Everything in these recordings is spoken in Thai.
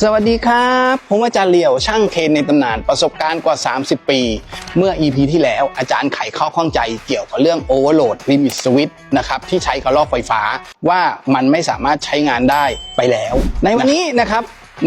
สวัสดีครับ ผมอาจารย์เหลี่ยวช่างเทรนในตำนานประสบการณ์กว่า 30 ปี เมื่อ EP ที่แล้วอาจารย์ไขข้อข้องใจเกี่ยวกับเรื่อง Overload Limit Switch นะครับที่ใช้กระลอกไฟฟ้าว่ามันไม่สามารถใช้งานได้ไปแล้ว ในวันนี้นะครับ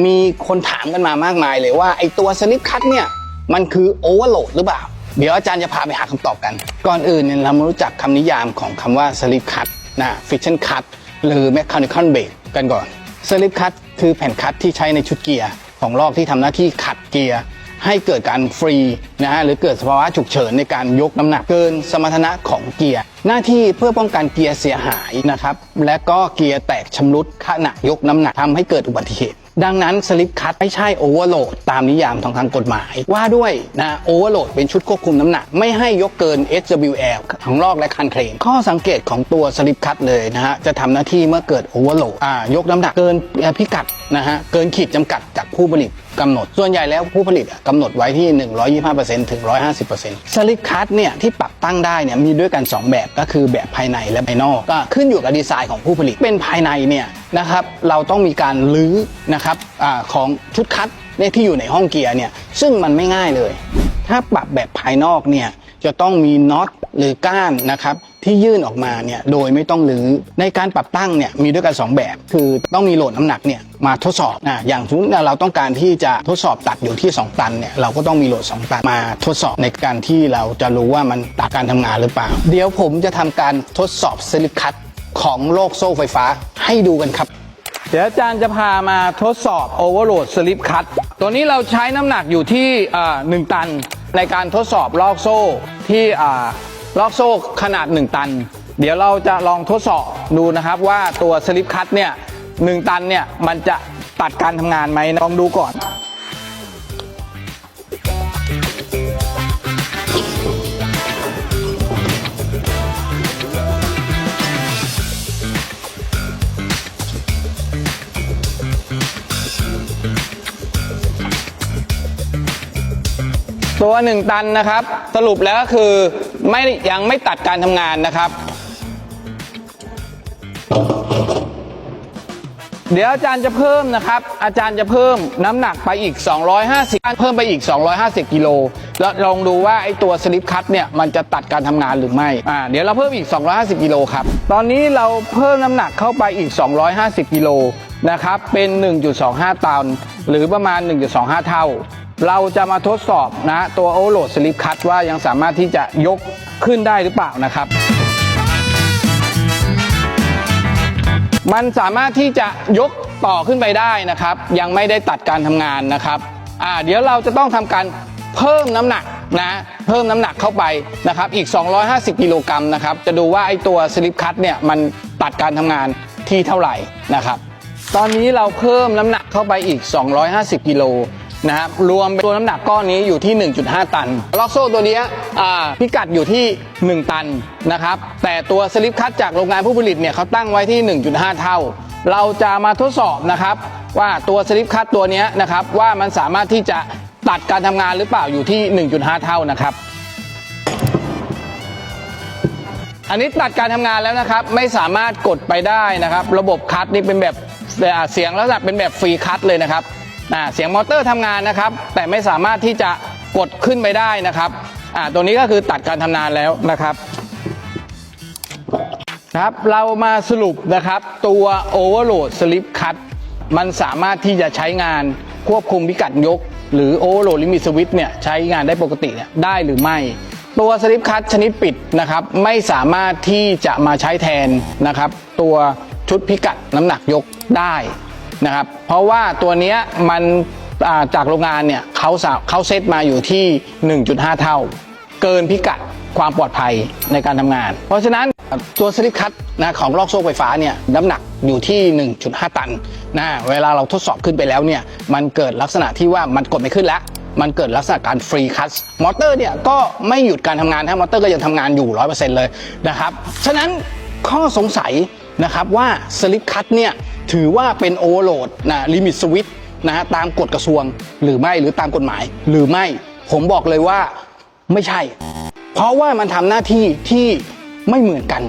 มีคนถามกันมามากมายเลยว่าไอตัวสลิปคัตเนี่ยมันคือ Overload หรือเปล่า เดี๋ยวอาจารย์จะพาไปหาคำตอบกัน ก่อนอื่นเนี่ยเรามารู้จักคำนิยามของคำว่า slip cut นะ friction cut หรือ mechanical brake กันก่อน สลิปคัตคือแผ่นคัตที่ใช้ในชุดเกียร์ของลอกที่ทำหน้าที่ขัดเกียร์ให้เกิดการฟรีนะฮะหรือเกิดสภาวะฉุกเฉินในการยกน้ำหนักเกินสมรรถนะของเกียร์ หน้าที่เพื่อป้องกันเกียร์เสียหายนะครับและก็เกียร์แตกชำรุดขณะยกน้ำหนักทำให้เกิดอุบัติเหตุ ดังนั้นสลิปคัตไม่ใช่โอเวอร์โหลดตามนิยามของทางกฎหมาย ว่าด้วยนะโอเวอร์โหลดเป็นชุดควบคุมน้ำหนัก ไม่ให้ยกเกิน SWL ของลอกและคันเคลม ข้อสังเกตของตัวสลิปคัตเลยนะฮะจะทำหน้าที่เมื่อเกิดโอเวอร์โหลดอ่ายกน้ำหนักเกินพิกัดนะฮะเกินขีดจำกัดจากผู้ผลิต กำหนด ส่วนใหญ่แล้วผู้ผลิตกำหนดไว้ที่ 125%ถึง 150%สลิปคัตเนี่ยที่ปรับตั้งได้เนี่ยมีด้วยกัน 2 แบบก็คือแบบภายในและภายนอกก็ขึ้นอยู่กับดีไซน์ของผู้ผลิตเป็นภายในเนี่ยนะครับเราต้องมีการลื้อนะครับอของชุดคัตเนี่ยที่อยู่ในห้องเกียร์เนี่ยซึ่งมันไม่ง่ายเลย ถ้าปรับแบบภายนอกเนี่ยจะต้องมีน็อต หรือก้านนะครับที่ยื่นออกมาเนี่ยโดยไม่ต้องรื้อในการปรับตั้งเนี่ยมีด้วยกัน 2 แบบ คือต้องมีโหลดน้ำหนักเนี่ยมาทดสอบนะอย่างสมมติเราต้องการที่จะทดสอบตัดอยู่ที่ 2 ตันเนี่ยเราก็ต้องมีโหลด 2 ตันมาทดสอบในการที่เราจะรู้ว่ามันตัดการทำงานหรือเปล่า เดี๋ยวผมจะทำการทดสอบสลิปคัตของโลกโซ่ไฟฟ้าให้ดูกันครับ เดี๋ยวอาจารย์จะพามาทดสอบ Overload Slip Cut ตัวนี้เราใช้น้ำหนักอยู่ที่อ่า1ตันในการทดสอบลอกโซ่ที่ รอกโซ่ขนาด 1 ตัน เดี๋ยวเราจะลองทดสอบดูนะครับว่าตัวสลิปคัตเนี่ยหตันเนี่ยมันจะตัดการทำงานไหมลองดูก่อน ตัว 1 ตันนะครับ สรุปแล้วก็คือไม่ยังไม่ตัดการทำงานนะครับ เดี๋ยวอาจารย์จะเพิ่มนะครับ อาจารย์จะเพิ่มน้ำหนักไปอีก 250 เพิ่มไปอีก 250 กิโลแล้วลองดูว่าไอ้ตัวสลิปคัตเนี่ยมันจะตัดการทำงานหรือไม่อ่าเดี๋ยวเราเพิ่มอีก 250 กิโลครับ ตอนนี้เราเพิ่มน้ำหนักเข้าไปอีก 250 กิโลนะครับเป็น 1.25 ตัน หรือประมาณ 1.25 เท่า เราจะมาทดสอบนะตัวโอโหลดสลิปคัตว่ายังสามารถที่จะยกขึ้นได้หรือเปล่านะครับ มันสามารถที่จะยกต่อขึ้นไปได้นะครับ ยังไม่ได้ตัดการทำงานนะครับอ่าเดี๋ยวเราจะต้องทำการเพิ่มน้ำหนักนะเพิ่มน้ำหนักเข้าไปนะครับอีก 250 กิโลกรัมนะครับจะดูว่าไอ้ตัวสลิปคัตเนี่ยมันตัดการทำงานที่เท่าไหร่นะครับ ตอนนี้เราเพิ่มน้ำหนักเข้าไปอีก 250 กิโล นะครับรวมตัวน้ำหนักก้อนนี้อยู่ที่ 1.5 ตันล็อกโซ่ตัวนี้พิกัดอยู่ที่ 1 ตันนะครับแต่ตัวสลิปคัตจากโรงงานผู้ผลิตเนี่ยเขาตั้งไว้ที่ 1.5 เท่า เราจะมาทดสอบนะครับว่าตัวสลิปคัตตัวนี้นะครับว่ามันสามารถที่จะตัดการทำงานหรือเปล่าอยู่ที่ 1.5 เท่านะครับอันนี้ตัดการทำงานแล้วนะครับ ไม่สามารถกดไปได้นะครับ ระบบคัตนี่เป็นแบบเสียงลักษณะเป็นแบบฟรีคัตเลยนะครับ อ่าเสียงมอเตอร์ทำงานนะครับ แต่ไม่สามารถที่จะกดขึ้นไปได้นะครับอ่าตัวนี้ก็คือตัดการทำงานแล้วนะครับครับเรามาสรุปนะครับตัว Overload Slip Cut มันสามารถที่จะใช้งานควบคุมพิกัดยก หรือ Overload Limit Switch เนี่ยใช้งานได้ปกติเนี่ยได้หรือไม่ ตัว Slip Cut ชนิดปิดนะครับไม่สามารถที่จะมาใช้แทนนะครับตัวชุดพิกัดน้ำหนักยกได้ นะครับ เพราะว่าตัวเนี้ยมันจากโรงงานเนี่ยเขาสาเขาเซตมาอยู่ที่ 1.5 เท่า เกินพิกัดความปลอดภัยในการทำงาน เพราะฉะนั้นตัวสลิปคัตนะของลอกโซ่ไฟฟ้าเนี่ยน้ำหนักอยู่ที่ 1.5 ตันนะเวลาเราทดสอบขึ้นไปแล้วเนี่ยมันเกิดลักษณะที่ว่ามันกดไม่ขึ้นแล้ว มันเกิดลักษณะการฟรีคัตมอเตอร์เนี่ยก็ไม่หยุดการทำงานถ้ามอเตอร์ก็ยังทำงานอยู่ 100%เลยนะครับ ฉะนั้นข้อสงสัย นะครับว่าสลิปคัตเนี่ยถือว่าเป็นโอเวอร์โหลดนะลิมิตสวิตนะฮะตามกฎกระทรวงหรือไม่หรือตามกฎหมาย หรือไม่ผมบอกเลยว่าไม่ใช่ เพราะว่ามันทำหน้าที่ที่ไม่เหมือนกัน